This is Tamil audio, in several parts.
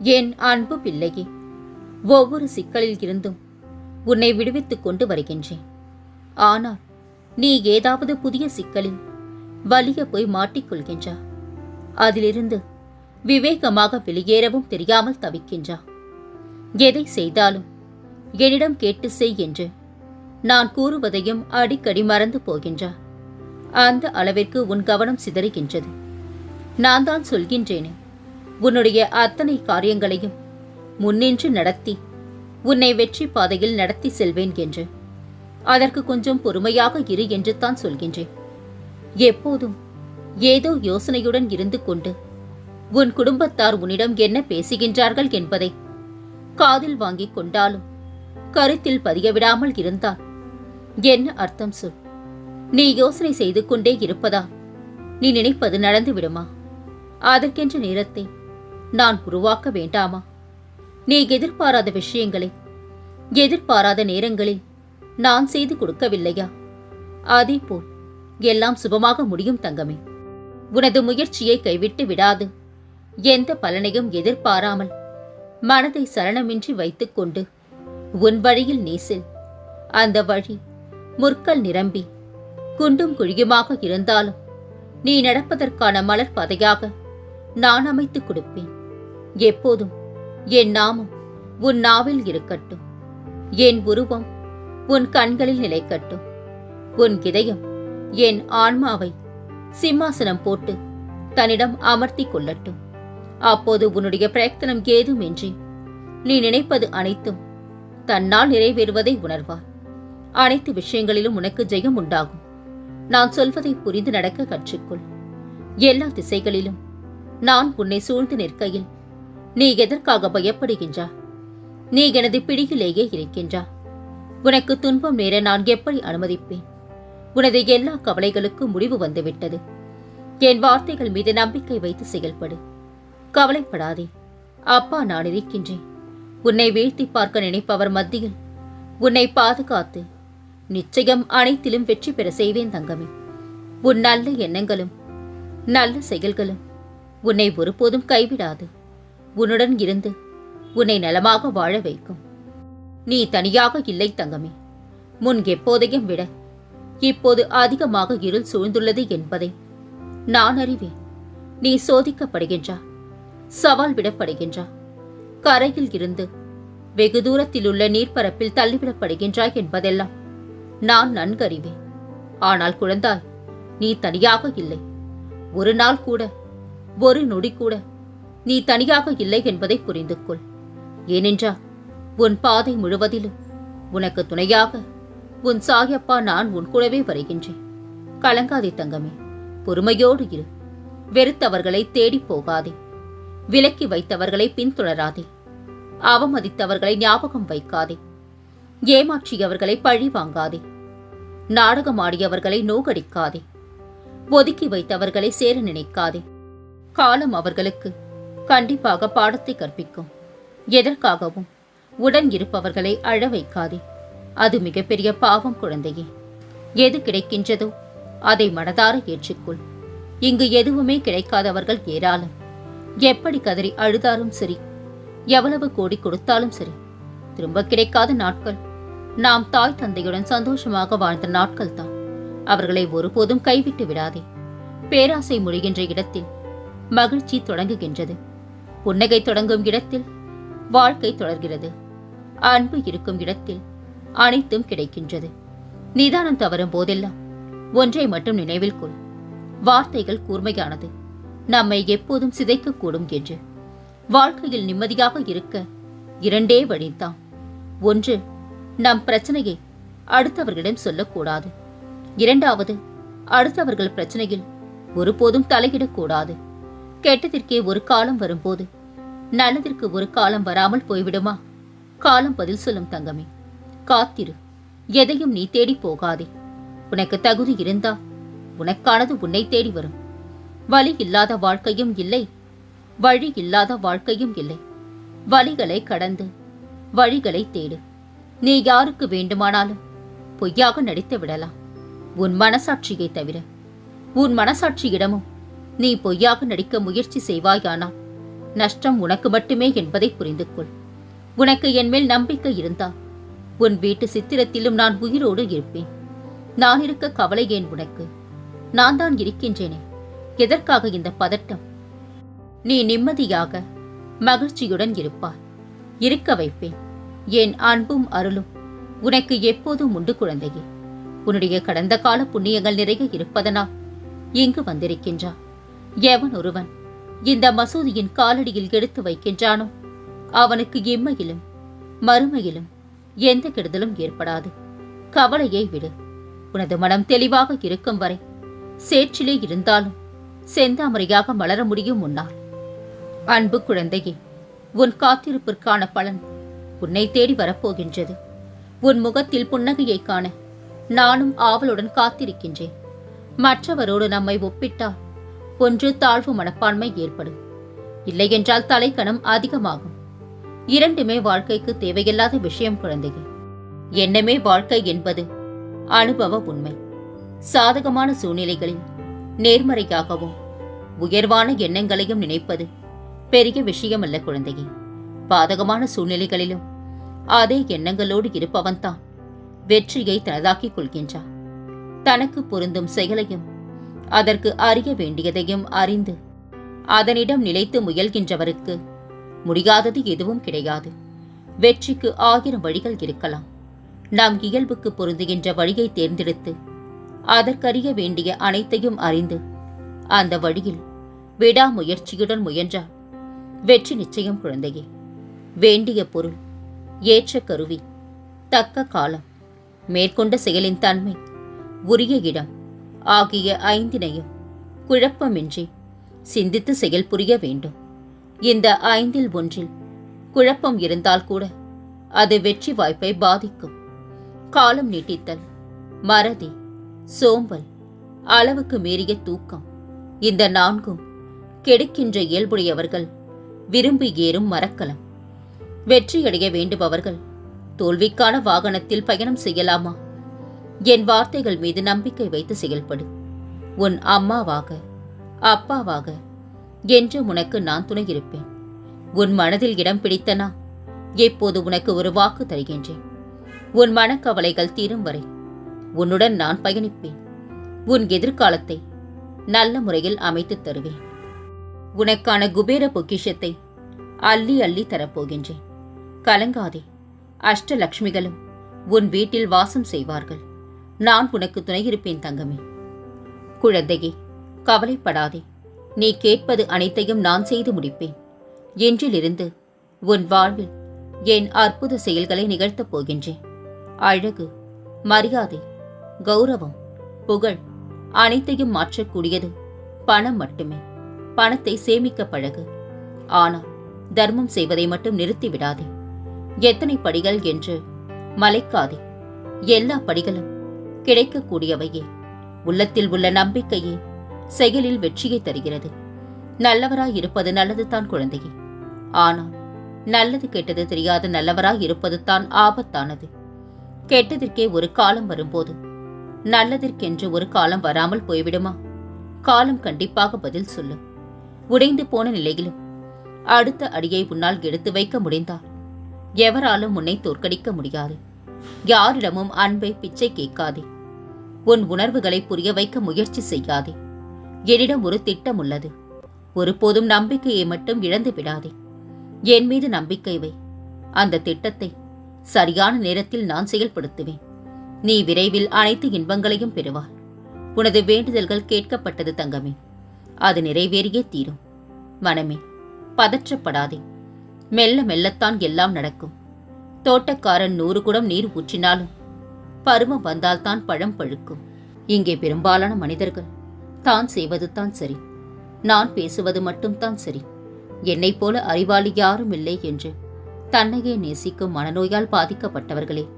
என் அன்பு பிள்ளையே ஒவ்வொரு சிக்கலில் இருந்தும் உன்னை விடுவித்துக் கொண்டு வருகின்றேன். ஆனால் நீ ஏதாவது புதிய சிக்கலில் வலிய போய் மாட்டிக்கொள்கின்றா அதிலிருந்து விவேகமாக வெளியேறவும் தெரியாமல் தவிக்கின்றா? எதை செய்தாலும் என்னிடம் கேட்டு செய் என்று நான் கூறுவதையும் அடிக்கடி மறந்து போகின்றா? அந்த அளவிற்கு உன் கவனம் சிதறுகின்றது. நான் தான் சொல்கின்றேனே உன்னுடைய அத்தனை காரியங்களையும் முன்னின்று நடத்தி உன்னை வெற்றி பாதையில் நடத்தி செல்வேன் என்று. அதற்கு கொஞ்சம் பொறுமையாக இரு என்று தான் சொல்கின்றேன். எப்போதும் ஏதோ யோசனையுடன் இருந்து கொண்டு உன் குடும்பத்தார் உன்னிடம் என்ன பேசுகின்றார்கள் என்பதை காதில் வாங்கிக் கொண்டாலும் கருத்தில் பதிய விடாமல் இருந்தால் என்ன அர்த்தம் சொல்? நீ யோசனை செய்து கொண்டே இருப்பதா? நீ நினைப்பது நடந்து விடுமா? அதற்கென்ற நேரத்தை நான் உருவாக்க வேண்டாமா? நீ எதிர்பாராத விஷயங்களை எதிர்பாராத நேரங்களில் நான் செய்து கொடுக்கவில்லையா? அதேபோல் எல்லாம் சுபமாக முடியும் தங்கமே. உனது முயற்சியை கைவிட்டு விடாது. எந்த பலனையும் எதிர்பாராமல் மனதை சரணமின்றி வைத்துக்கொண்டு உன் வழியில் நீசில். அந்த வழி முற்கள் நிரம்பி குண்டும் குழியுமாக இருந்தாலும் நீ நடப்பதற்கான மலர் பதையாக நான் அமைத்துக் கொடுப்பேன். எப்போதும் என் நாமம் உன் நாவில் இருக்கட்டும். என் உருவம் உன் கண்களில் நிலைக்கட்டும். உன் இதயம் என் ஆன்மாவை சிம்மாசனம் போட்டு தன்னிடம் அமர்த்திக் கொள்ளட்டும். அப்போது உன்னுடைய பிரயத்தனம் ஏதுமின்றி நீ நினைப்பது அனைத்தும் தன்னால் நிறைவேறுவதை உணர்வார் அனைத்து விஷயங்களிலும் உனக்கு ஜெயம் உண்டாகும். நான் சொல்வதை புரிந்து நடக்க கற்றுக்கொள். எல்லா திசைகளிலும் நான் உன்னை சூழ்ந்து நிற்கையில் நீ எதற்காக பயப்படுகின்றா? நீ எனது பிடியிலேயே இருக்கின்றா. உனக்கு துன்பம் நேர நான் எப்படி அனுமதிப்பேன்? உனது எல்லா கவலைகளுக்கும் முடிவு வந்துவிட்டது. என் வார்த்தைகள் மீது நம்பிக்கை வைத்து செயல்படு. கவலைப்படாதே. அப்பா நான் இருக்கின்றேன். உன்னை வீழ்த்தி பார்க்க நினைப்பவர் மத்தியில் உன்னை பாதுகாத்து நிச்சயம் அனைத்திலும் வெற்றி பெற செய்வேன் தங்கமே. உன் நல்ல எண்ணங்களும் நல்ல செயல்களும் உன்னை ஒருபோதும் கைவிடாது. உன்னுடன் இருந்து உன்னை நலமாக வாழ வைக்கும். நீ தனியாக இல்லை தங்கமே. முன் எப்போதையும் விட இப்போது அதிகமாக இருள் சூழ்ந்துள்ளது என்பதை நான் அறிவேன். நீ சோதிக்கப்படுகின்றா சவால் விடப்படுகின்றா கரையில் இருந்து வெகு தூரத்தில் உள்ள நீர்ப்பரப்பில் தள்ளிவிடப்படுகின்றாய் என்பதெல்லாம் நான் நன்கறிவேன். ஆனால் குழந்தாய் நீ தனியாக இல்லை. ஒரு நாள் கூட ஒரு நொடி கூட நீ தனியாக இல்லை என்பதை புரிந்து கொள் ஏனென்றால் உன் பாதை முழுவதிலும் உனக்கு துணையாக உன் சாயப்பா நான் உன் கூடவே வருகின்றேன். கலங்காதே தங்கமே பொறுமையோடு இரு. வெறுத்தவர்களை தேடிப் போகாதே. விலக்கி வைத்தவர்களை பின்தொடராதே. அவமதித்தவர்களை ஞாபகம் வைக்காதே. ஏமாற்றியவர்களை பழி வாங்காதே. நாடகமாடியவர்களை நோகடிக்காதே. ஒதுக்கி வைத்தவர்களை சேர நினைக்காதே. காலம் அவர்களுக்கு கண்டிப்பாக பாடத்தை கற்பிக்கும். எதற்காகவும்? உடன் இருப்பவர்களை அழ வைக்காதே. அது மிகப்பெரிய பாவம் குழந்தையே. எது கிடைக்கின்றதோ அதை மனதார ஏற்றுக்கொள். இங்கு எதுவுமே கிடைக்காதவர்கள் ஏராளம். எப்படி கதறி அழுதாலும் சரி எவ்வளவு கோடி கொடுத்தாலும் சரி திரும்ப கிடைக்காத நாட்கள். நாம் தாய் தந்தையுடன் சந்தோஷமாக வாழ்ந்த நாட்கள் தான். அவர்களை ஒருபோதும் கைவிட்டு விடாதே. பேராசை முடிகின்ற இடத்தில் மகிழ்ச்சி தொடங்குகின்றது. புன்னகை தொடங்கும் இடத்தில் வாழ்க்கை தொடர்கிறது. அன்பு இருக்கும் இடத்தில் அனைத்தும் கிடைக்கின்றது. நிதானம் தவறும் போதெல்லாம் ஒன்றை மட்டும் நினைவில் கொள். வார்த்தைகள் கூர்மையானது. நம்மை எப்போதும் சிதைக்கக்கூடும் என்று. வாழ்க்கையில் நிம்மதியாக இருக்க இரண்டே வழிதான் ஒன்று நம் பிரச்சனையை அடுத்தவர்களிடம் சொல்லக்கூடாது. இரண்டாவது அடுத்தவர்கள் பிரச்சனையில் ஒருபோதும் தலையிடக்கூடாது. கெட்டதிற்கே ஒரு காலம் வரும்போது. நல்லதற்கு ஒரு காலம் வராமல் போய்விடுமா? காலம் பதில் சொல்லும் தங்கமே. காத்திரு. எதையும் நீ தேடி போகாதே. உனக்கு தகுதி இருந்தா உனக்கானது உன்னை தேடி வரும். வழி இல்லாத வாழ்க்கையும் இல்லை. வழி இல்லாத வாழ்க்கையும் இல்லை. வழிகளை கடந்து வழிகளை தேடு. நீ யாருக்கு வேண்டுமானாலும் பொய்யாக நடித்து விடலாம். உன் மனசாட்சியை தவிர. உன் மனசாட்சியிடமும் நீ பொய்யாக நடிக்க முயற்சி செய்வாயானால் நஷ்டம் உனக்கு மட்டுமே என்பதை புரிந்து கொள் உனக்கு என்மேல் நம்பிக்கை இருந்தா உன் வீட்டு சித்திரத்திலும் நான் உயிரோடு இருப்பேன். நான் இருக்க கவலை ஏன் உனக்கு? நான் தான் இருக்கின்றேனே எதற்காக இந்த பதட்டம்? நீ நிம்மதியாக மகிழ்ச்சியுடன் இருப்பாய். இருக்க வைப்பேன். என் அன்பும் அருளும் உனக்கு எப்போதும் உண்டு குழந்தையே. உன்னுடைய கடந்த கால புண்ணியங்கள் நிறைய இருப்பதனால் இங்கு வந்திருக்கின்றான் எவன் ஒருவன்? இந்த மசூதியின் காலடியில் எடுத்து வைக்கின்றானோ? அவனுக்கு இம்மையிலும் மறுமையிலும் எந்த கெடுதலும் ஏற்படாது. கவலையை விடு. உனது மனம் தெளிவாக இருக்கும் வரை சேற்றிலே இருந்தாலும் செந்தாமரையாக மலர முடியும் உன்னால். அன்பு குழந்தையே உன் காத்திருப்பிற்கான பலன் உன்னை தேடி வரப்போகின்றது. உன் முகத்தில் புன்னகையை காண நானும் ஆவலுடன் காத்திருக்கின்றேன். மற்றவரோடு நம்மை ஒப்பிட்டால் ஒன்று தாழ்வு மனப்பான்மை ஏற்படும். இல்லையென்றால் தலைக்கணம் அதிகமாகும். இரண்டுமே வாழ்க்கைக்கு தேவையில்லாத விஷயம் குழந்தைகள். என்னமே வாழ்க்கை என்பது அனுபவ உண்மை. சாதகமான சூழ்நிலைகளில் நேர்மறையாகவும் உயர்வான எண்ணங்களையும் நினைப்பது பெரிய விஷயமல்ல குழந்தையே. பாதகமான சூழ்நிலைகளிலும் அதே எண்ணங்களோடு இருப்பவன்தான் வெற்றியை தனதாக்கிக் கொள்கின்றான். தனக்கு பொருந்தும் செயலையும் அதற்கு அறிய வேண்டியதையும் அறிந்து அதனிடம் நிலைத்து முயல்கின்றவருக்கு முடியாதது எதுவும் கிடையாது. வெற்றிக்கு ஆயிரம் வழிகள் இருக்கலாம். நாம் இயல்புக்கு பொருந்துகின்ற வழியை தேர்ந்தெடுத்து அதற்கறிய வேண்டிய அனைத்தையும் அறிந்து அந்த வழியில் விடாமுயற்சியுடன் முயன்றால் வெற்றி நிச்சயம் குழந்தையே. வேண்டிய பொருள் ஏற்ற கருவி தக்க காலம் மேற்கொண்ட செயலின் தன்மை உரிய இடம் ஆகிய ஐந்தினையும் குழப்பமின்றி சிந்தித்து செயல் புரிய வேண்டும். இந்த ஐந்தில் ஒன்றில் குழப்பம் இருந்தால் கூட அது வெற்றி வாய்ப்பை பாதிக்கும். காலம் நீட்டித்தல் மறதி சோம்பல் அளவுக்கு மீறிய தூக்கம் இந்த நான்கும் கெடுக்கின்ற இயல்புடையவர்கள் விரும்பி ஏறும் மரக்கலம். வெற்றியடைய வேண்டுபவர்கள் தோல்விக்கான வாகனத்தில் பயணம் செய்யலாமா? என் வார்த்தைகள் மீது நம்பிக்கை வைத்து செயல்படு. உன் அம்மாவாக அப்பாவாக என்று உனக்கு நான் துணை இருப்பேன். உன் மனதில் இடம் பிடித்தனா எப்போது உனக்கு ஒரு வாக்கு தருகின்றேன். உன் மனக்கவலைகள் தீரும் வரை உன்னுடன் நான் பயணிப்பேன். உன் எதிர்காலத்தை நல்ல முறையில் அமைத்து தருவேன். உனக்கான குபேர பொக்கிஷத்தை அள்ளி அள்ளி தரப்போகின்றேன். கலங்காதே அஷ்டலக்ஷ்மிகளும் உன் வீட்டில் வாசம் செய்வார்கள். நான் உனக்கு துணையிருப்பேன் தங்கமே. குழந்தையே கவலைப்படாதே. நீ கேட்பது அனைத்தையும் நான் செய்து முடிப்பேன். என்றிலிருந்து உன் வாழ்வில் என் அற்புத செயல்களை நிகழ்த்தப் போகின்றேன். அழகு மரியாதை கௌரவம் புகழ் அனைத்தையும் மாற்றக்கூடியது பணம் மட்டுமே. பணத்தை சேமிக்க பழகு. ஆனால் தர்மம் செய்வதை மட்டும் நிறுத்திவிடாதே எத்தனை படிகள் என்று மலைக்காதே. எல்லா படிகளும் கிடைக்கக்கூடியவையே. உள்ளத்தில் உள்ள நம்பிக்கையே செயலில் வெற்றியை தருகிறது. நல்லவராய் இருப்பது நல்லது தான் குழந்தையே. ஆனால் நல்லது கெட்டது தெரியாத நல்லவராய் இருப்பது தான் ஆபத்தானது. கெட்டதற்கே ஒரு காலம் வரும்போது நல்லதற்கென்று ஒரு காலம் வராமல் போய்விடுமா? காலம் கண்டிப்பாக பதில் சொல்லும் உடைந்து போன நிலையிலும் அடுத்த அடியை உன்னால் எடுத்து வைக்க முடிந்தால் எவராலும் உன்னை தோற்கடிக்க முடியாது. யாரிடமும் அன்பை பிச்சை கேட்காதே. உன் உணர்வுகளை புரிய வைக்க முயற்சி செய்யாதே. என்னிடம் ஒரு திட்டம் உள்ளது ஒருபோதும் நம்பிக்கையை மட்டும் இழந்து விடாதே. என் மீது நம்பிக்கை வை. அந்த திட்டத்தை சரியான நேரத்தில் நான் செயல்படுத்துவேன். நீ விரைவில் அனைத்து இன்பங்களையும் பெறுவாய். உனது வேண்டுதல்கள் கேட்கப்பட்டது தங்கமே. அது நிறைவேறியே தீரும். மனமே பதற்றப்படாதே. மெல்ல மெல்லத்தான் எல்லாம் நடக்கும். தோட்டக்காரன் நூறு குடம் நீர் ஊற்றினாலும் பருவம் வந்தால்தான் பழம் பழுக்கும். இங்கே பெரும்பாலான மனிதர்கள் தான் செய்வது தான் சரி. நான் பேசுவது மட்டும்தான் சரி. என்னைப் போல அறிவாளி யாரும் இல்லை என்று தன்னையே நேசிக்கும் மனநோயால் பாதிக்கப்பட்டவர்களே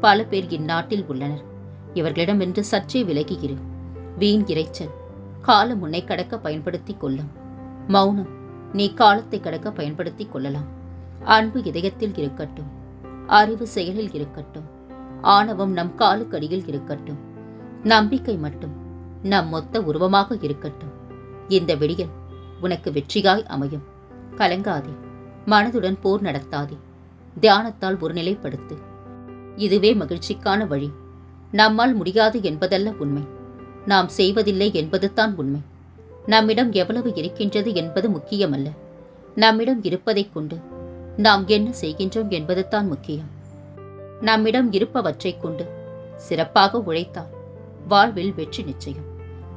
பல பேர் இந்நாட்டில் உள்ளனர். இவர்களிடமிருந்து சற்றே விலகியிரு வீண் இறைச்சல் காலம் உன்னை கடக்க பயன்படுத்திக் கொள்ளும். மௌனம் நீ காலத்தை கடக்க பயன்படுத்திக் கொள்ளலாம். அன்பு இதயத்தில் இருக்கட்டும். அறிவு செயலில் இருக்கட்டும். ஆணவம் நம் காலுக்கடியில் இருக்கட்டும். நம்பிக்கை மட்டும் நம் மொத்த உருவமாக இருக்கட்டும். இந்த விடியல் உனக்கு வெற்றியாய் அமையும். கலங்காதே. மனதுடன் போர் நடத்தாதே. தியானத்தால் ஒரு நிலைப்படுத்து இதுவே மகிழ்ச்சிக்கான வழி. நம்மால் முடியாது என்பதல்ல உண்மை. நாம் செய்வதில்லை என்பதுதான் உண்மை. நம்மிடம் எவ்வளவு இருக்கின்றது என்பது முக்கியமல்ல. நம்மிடம் இருப்பதைக் கொண்டு நாம் என்ன செய்கின்றோம் என்பதுதான் முக்கியம். நம்மிடம் இருப்பவற்றைக் கொண்டு சிறப்பாக உழைத்தால் வாழ்வில் வெற்றி நிச்சயம்.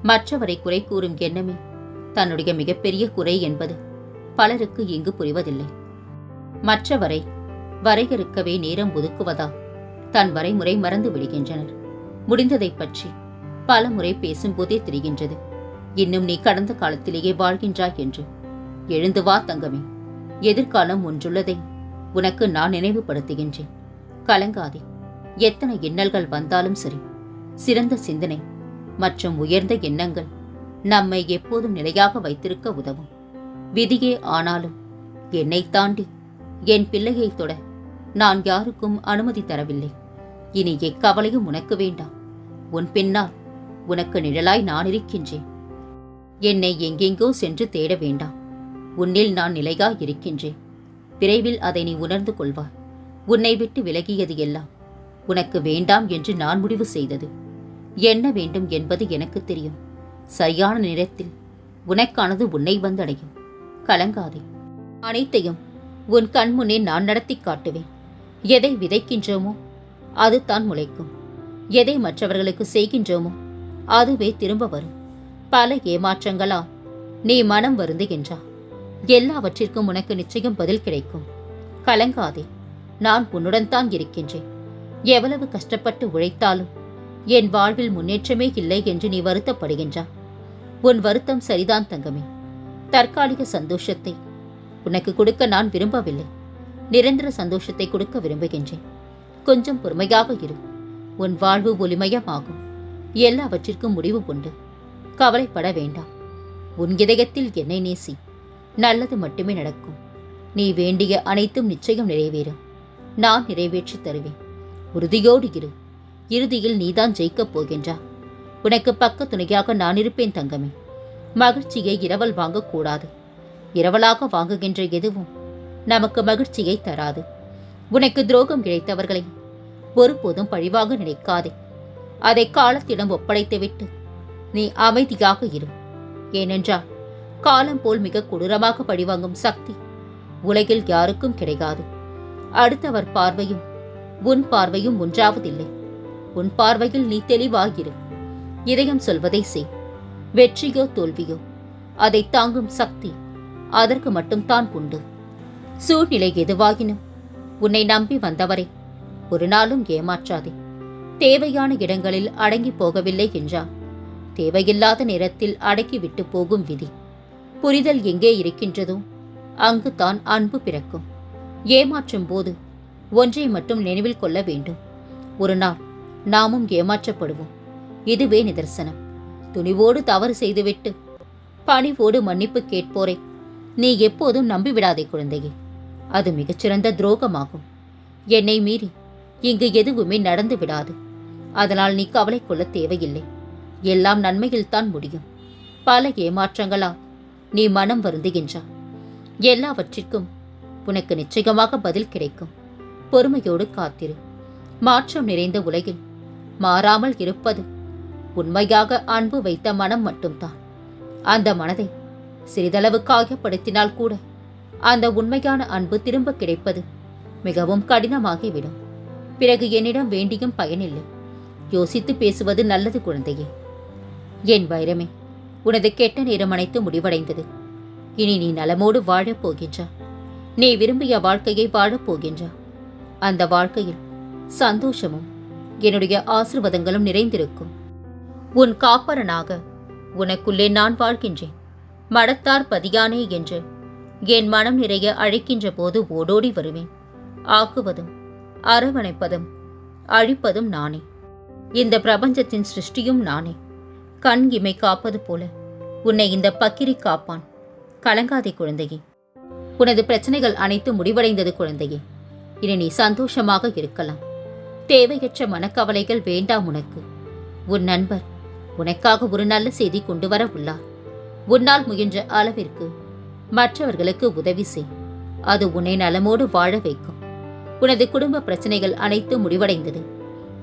மற்றவரை குறை கூறும் எண்ணமே தன்னுடைய மிகப்பெரிய குறை என்பது பலருக்கு இங்கு புரிவதில்லை. மற்றவரை வரையறுக்கவே நேரம் ஒதுக்குவதால் தன் வரைமுறை மறந்து விடுகின்றனர். முடிந்ததைப் பற்றி பல முறை பேசும்போதே தெரிகின்றது. இன்னும் நீ கடந்த காலத்திலேயே வாழ்கின்றாய் என்று. எழுந்து வா தங்கமே. எதிர்காலம் ஒன்றுள்ளதை. உனக்கு நான் நினைவுபடுத்துகின்றேன். கலங்காதே. எத்தனை இன்னல்கள் வந்தாலும் சரி. சிறந்த சிந்தனை மற்றும் உயர்ந்த எண்ணங்கள் நம்மை எப்போதும் நிலையாக வைத்திருக்க உதவும். விதியே ஆனாலும் என்னை தாண்டி என் பிள்ளையை தொட நான் யாருக்கும் அனுமதி தரவில்லை. இனி எக்கவலையும் உனக்கு வேண்டாம். உன் பின்னால் உனக்கு நிழலாய் நான் இருக்கின்றேன் என்னை எங்கெங்கோ சென்று தேட வேண்டாம். உன்னில் நான் நிலையாய் இருக்கின்றேன் விரைவில் அதை நீ உணர்ந்து கொள்வாய். உன்னை விட்டு விலகியது எல்லாம் உனக்கு வேண்டாம் என்று நான் முடிவு செய்தது. என்ன வேண்டும் என்பது எனக்கு தெரியும். சரியான நேரத்தில் உனக்கானது உன்னை வந்தடையும். கலங்காதே. அனைத்தையும் உன் கண்முன்னே நான் நடத்தி காட்டுவேன். எதை விதைக்கின்றோமோ அது தான் முளைக்கும். எதை மற்றவர்களுக்கு செய்கின்றோமோ அதுவே திரும்ப வரும். பல ஏமாற்றங்களா நீ மனம் வருந்துகின்றா எல்லாவற்றிற்கும் உனக்கு நிச்சயம் பதில் கிடைக்கும். கலங்காதே நான் உன்னுடன் தான் இருக்கின்றேன். எவ்வளவு கஷ்டப்பட்டு உழைத்தாலும் என் வாழ்வில் முன்னேற்றமே இல்லை என்று நீ வருத்தப்படுகின்றா உன் வருத்தம் சரிதான் தங்கமே. தற்காலிக சந்தோஷத்தை உனக்கு கொடுக்க நான் விரும்பவில்லை. நிரந்தர சந்தோஷத்தை கொடுக்க விரும்புகின்றேன். கொஞ்சம் பொறுமையாக இரு. உன் வாழ்வு ஒளிமயமாகும். எல்லாவற்றிற்கும் முடிவு உண்டு. கவலைப்பட வேண்டாம். உன் இதயத்தில் என்னை நேசி. நல்லது மட்டுமே நடக்கும். நீ வேண்டிய அனைத்தும் நிச்சயம் நிறைவேறும். நான் நிறைவேற்றி தருவேன். உறுதியோடு இரு. இறுதியில் நீதான் ஜெயிக்கப் போகின்றா. உனக்கு பக்க துணையாக நான் இருப்பேன் தங்கமே. மகிழ்ச்சியை இரவல் வாங்கக்கூடாது. இரவலாக வாங்குகின்ற எதுவும் நமக்கு மகிழ்ச்சியை தராது. உனக்கு துரோகம் இழைத்தவர்களை ஒருபோதும் பழிவாக நினைக்காதே. அதை காலத்திடம் ஒப்படைத்துவிட்டு நீ அமைதியாக இரு. ஏனென்றால் காலம் போல் மிக கொடூரமாக பழிவாங்கும் சக்தி உலகில் யாருக்கும் கிடைக்காது அடுத்தவர் பார்வையும் உன் பார்வையும் ஒன்றாவதில்லை. உன் பார்வையில் நீ தெளிவாகிரு இதயம் சொல்வதை செய். வெற்றியோ தோல்வியோ அதை தாங்கும் சக்தி அதற்கு மட்டும்தான் உண்டு. சூழ்நிலை எதுவாகினும் உன்னை நம்பி வந்தவரை ஒரு நாளும் ஏமாற்றாதே. தேவையான இடங்களில் அடங்கி போகவில்லை என்றால் தேவையில்லாத நேரத்தில் அடக்கிவிட்டு போகும் விதி. புரிதல் எங்கே இருக்கின்றதோ அங்குதான் அன்பு பிறக்கும். ஏமாற்றும் போது ஒன்றை மட்டும் நினைவில் கொள்ள வேண்டும். ஒரு நாள் நாமும் ஏமாற்றப்படுவோம். இதுவே நிதர்சனம். துணிவோடு தவறு செய்துவிட்டு பணிவோடு மன்னிப்பு கேட்போரை நீ எப்போதும் நம்பிவிடாதே குழந்தையே. அது மிகச்சிறந்த துரோகமாகும். என்னை மீறி இங்கு எதுவுமே நடந்து விடாது. அதனால் நீ கவலை கொள்ள தேவையில்லை. எல்லாம் நன்மையில்தான் முடியும். பல ஏமாற்றங்களால் நீ மனம் வருந்துகின்றா எல்லாவற்றிற்கும் உனக்கு நிச்சயமாக பதில் கிடைக்கும். பொறுமையோடு காத்திரு. மாற்றம் நிறைந்த உலகில் மாறாமல் இருப்பது உண்மையாக அன்பு வைத்த மனம் மட்டும்தான். அந்த மனதை சிறிதளவு காயப்படுத்தினால் கூட அந்த உண்மையான அன்பு திரும்ப கிடைப்பது மிகவும் கடினமாகிவிடும். பிறகு என்னிடம் வேண்டியும் பயனில்லை. யோசித்து பேசுவது நல்லது குழந்தையே. என் வைரமே உனது கெட்ட நேரம் அனைத்து முடிவடைந்தது. இனி நீ நலமோடு வாழப் போகின்றா. நீ விரும்பிய வாழ்க்கையை வாழப் போகின்றா. அந்த வாழ்க்கையில் சந்தோஷமும் என்னுடைய ஆசிர்வாதங்களும் நிறைந்திருக்கும். உன் காப்பரனாக உனக்குள்ளே நான் வாழ்கின்றேன். மடத்தார் பதியானே என்று என் மனம் நிறைய அழைக்கின்ற போது ஓடோடி வருவேன். ஆக்குவதும் அரவணைப்பதும் அழிப்பதும் நானே. இந்த பிரபஞ்சத்தின் சிருஷ்டியும் நானே. கண் இமை காப்பது போல. உன்னை இந்த பக்கிரி காப்பான். கலங்காதே குழந்தையே. உனது பிரச்சனைகள் அனைத்தும் முடிவடைந்தது குழந்தையே. இனி நீ சந்தோஷமாக இருக்கலாம். தேவையற்ற மனக்கவலைகள் வேண்டாம் உனக்கு. உன் நண்பர் உனக்காக ஒரு நல்ல செய்தி கொண்டு வர உள்ளார். உன்னால் முயன்ற அளவிற்கு மற்றவர்களுக்கு உதவி செய். அது உன்னை நலமோடு வாழ வைக்கும். உனது குடும்ப பிரச்சனைகள் அனைத்தும் முடிவடைந்தது.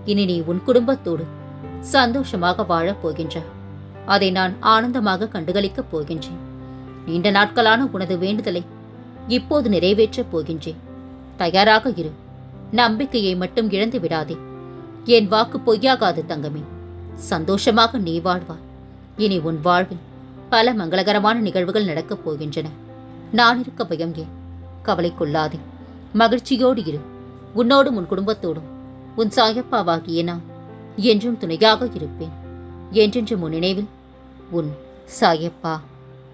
இனி நீ உன் குடும்பத்தோடு சந்தோஷமாக வாழப் போகின்றாய் அதை நான் ஆனந்தமாக கண்டுகளிக்கப் போகின்றேன். நீண்ட நாட்களான உனது வேண்டுதலை இப்போது நிறைவேற்றப் போகின்றேன். தயாராக இரு. நம்பிக்கையை மட்டும் இழந்து விடாதே. என் வாக்கு பொய்யாகாது தங்கமே. சந்தோஷமாக நீ வாழ்வாய் இனி உன் வாழ்வில் பல மங்களகரமான நிகழ்வுகள் நடக்கப் போகின்றன. நான் இருக்க பயம் ஏன்? கவலைக்குள்ளாதே மகிழ்ச்சியோடு இரு. உன்னோடும் உன் குடும்பத்தோடும். உன் சாயப்பாவாகிய நான் என்றும் துணையாக இருப்பேன். என்றென்று உன் நினைவில் உன் சாயப்பா.